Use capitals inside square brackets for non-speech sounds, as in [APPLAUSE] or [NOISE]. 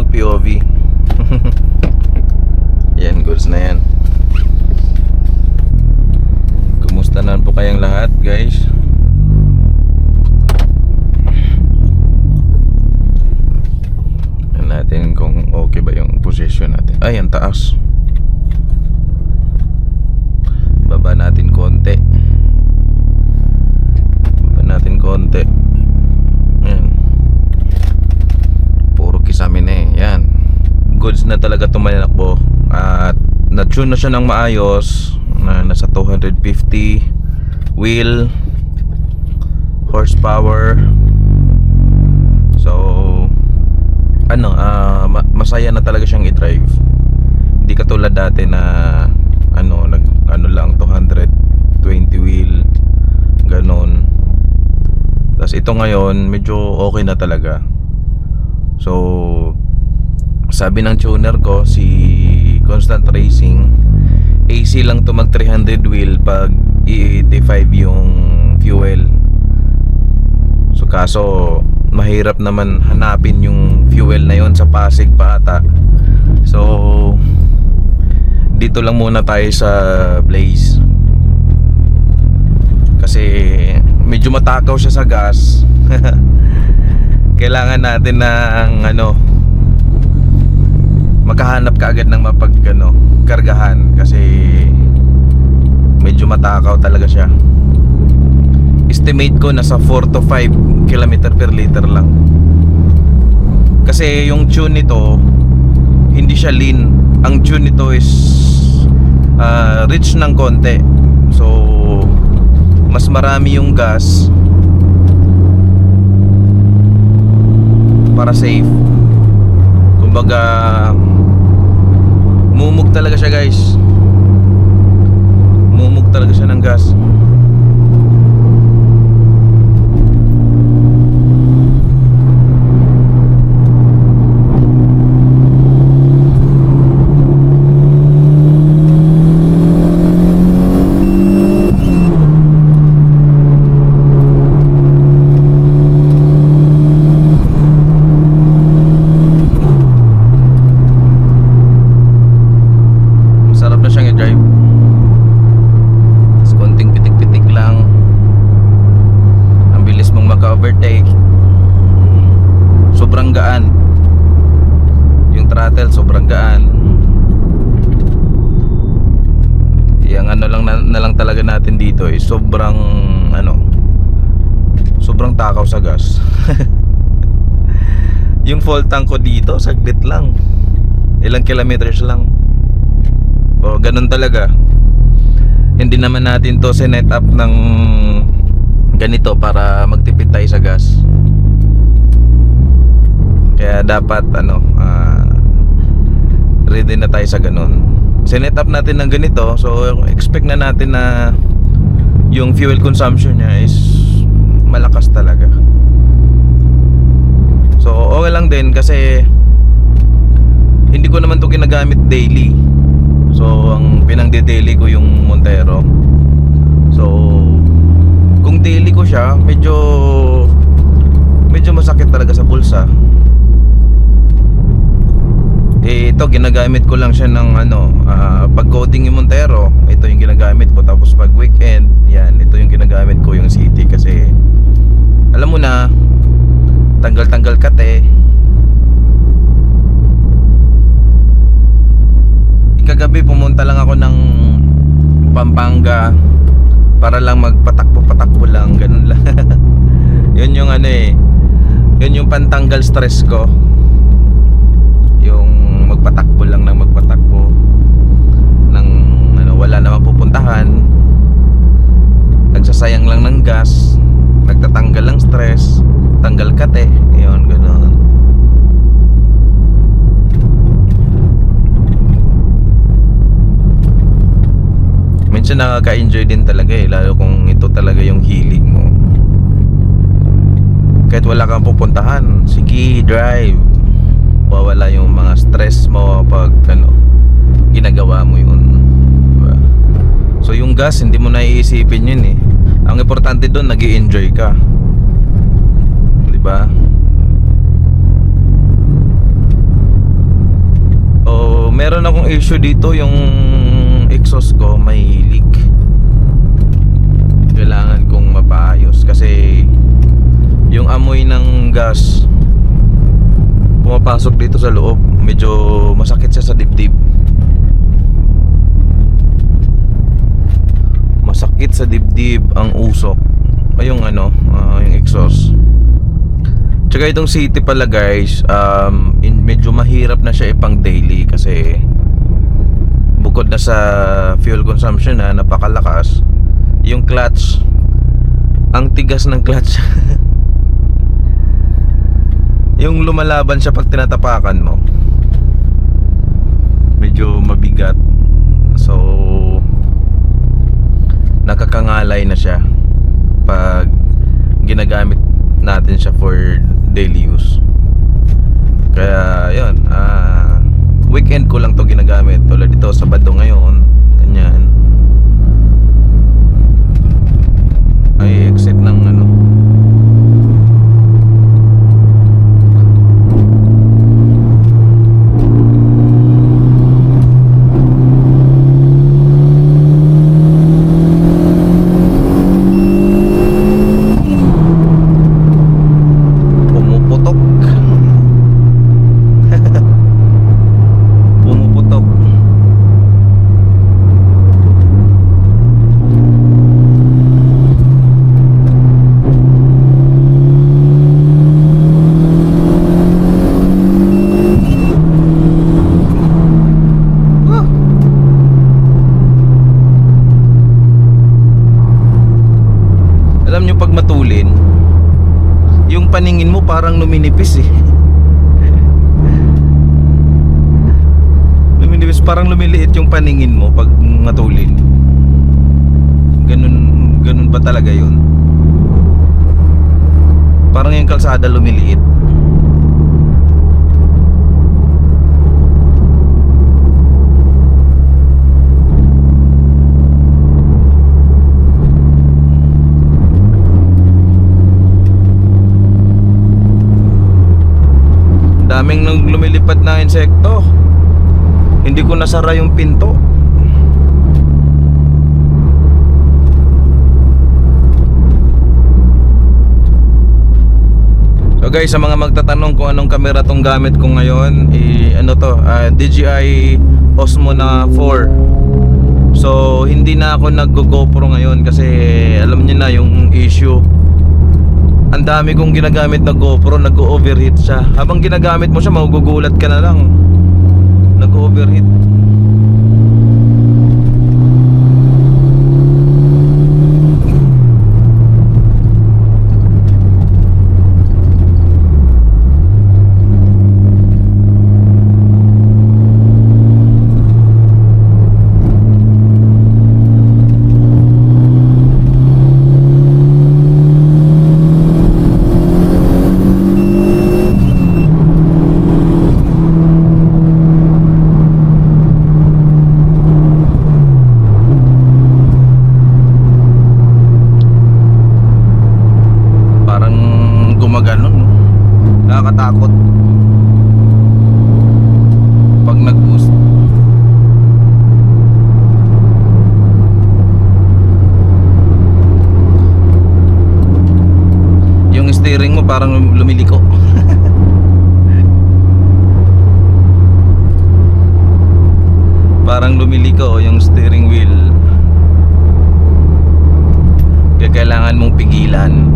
mag POV [LAUGHS] yan goods na yan. Kumusta na po kayang lahat guys? Yan natin kung okay ba yung position natin. Ay ang taas. Na talaga tumanakbo. At na-tune na siya ng maayos. Na nasa 250 wheel horsepower. So ano, ma- masaya na talaga siyang i-drive. Hindi katulad dati na ano, nag ano lang 220 wheel ganon. Tapos ito ngayon, medyo okay na talaga. So sabi ng tuner ko si Constant Racing AC lang to mag 300 wheel pag i-85 yung fuel. So kaso mahirap naman hanapin yung fuel na yon sa Pasig pa ata. So dito lang muna tayo sa Blaze. Kasi medyo matakaw siya sa gas. [LAUGHS] Kailangan natin ng ano makahanap ka agad ng mapag ano, kargahan kasi medyo matakaw talaga siya. Estimate ko nasa 4 to 5 km per liter lang. Kasi yung tune nito hindi siya lean. Ang tune nito is ah, rich ng konti. So mas marami yung gas para safe. Kumbaga mumug talaga siya guys. Mumug talaga siya ng gas Masarap na siyang i-drive. Tapos konting pitik-pitik lang. Ang bilis mong maka-overtake. Sobrang gaan. Yung throttle sobrang gaan. Yung ano lang na, na lang talaga natin dito is sobrang ano sobrang takaw sa gas. [LAUGHS] yung full tank ko dito saglit lang. Ilang kilometers lang. O ganun talaga. Hindi naman natin to sinet up ng ganito para magtipid tayo sa gas. Kaya dapat ano, ah, ready na tayo sa ganun. Sinet up natin ng ganito, so expect na natin na yung fuel consumption niya is malakas talaga. So okay lang din kasi hindi ko naman to ginagamit daily. So ang pinangde-daily ko yung Montero. So kung daily ko siya, medyo medyo masakit talaga sa bulsa. Eh ito ginagamit ko lang siya ng ano, ah, pag coding yung Montero, ito yung ginagamit ko tapos pag weekend, yan, ito yung ginagamit ko yung city kasi alam mo na tanggal-tanggal kate. Kagabi pumunta lang ako ng Pampanga para lang magpatakbo-patakbo lang ganun lang. [LAUGHS] Yun yung ano eh yun yung pantanggal stress ko. Yung magpatakbo lang ng magpatakbo wala namang pupuntahan nagsasayang lang ng gas nagtatanggal ng stress tanggal kate yun ganun. Minsan nakaka-enjoy din talaga eh lalo kung ito talaga yung hilig mo. Kahit wala kang pupuntahan sige drive. Wawala yung mga stress mo pag ano ginagawa mo yun yung gas hindi mo na iisipin yun eh. Ang importante doon nag enjoy ka. Di ba? Oh meron akong issue dito yung exhaust ko may leak. Kailangan kong mapaayos kasi yung amoy ng gas pumapasok dito sa loob. Medyo masakit siya sa dibdib maigib ang usok ay yung ano, ah, yung exhaust. Tsaka itong city pala guys, um, in, medyo mahirap na siya ipang daily kasi bukod na sa fuel consumption na napakalakas, yung clutch, ang tigas ng clutch. [LAUGHS] yung lumalaban siya pag tinatapakan mo. Medyo mabigat. So, nakakangalay na siya pag ginagamit natin siya for daily use. Kaya yun ah weekend ko lang to ginagamit. Tulad dito Sabado ngayon ganyan. Ay exit ng ano pumuputok pumuputok Ah. Alam nyo pag matulin yung paningin mo parang numinipis eh. numinipis parang lumiliit yung paningin mo pag matulin. Ganun ganun ba talaga 'yun? Parang yung kalsada lumiliit. Insekto. Hindi ko nasara yung pinto. So guys, sa mga magtatanong kung anong camera tong gamit ko ngayon, eh, ano to, ah, DJI Osmo na 4. So, hindi na ako nag-GoPro ngayon kasi alam niyo na yung issue ang dami kong ginagamit na GoPro, nag-overheat siya. Habang ginagamit mo siya, magugulat ka na lang. Nag-overheat. Parang gumaganon. no? Nakakatakot. Pag nag-boost. Yung steering mo parang lumiliko. [LAUGHS] parang lumiliko yung steering wheel. Kaya kailangan mong pigilan.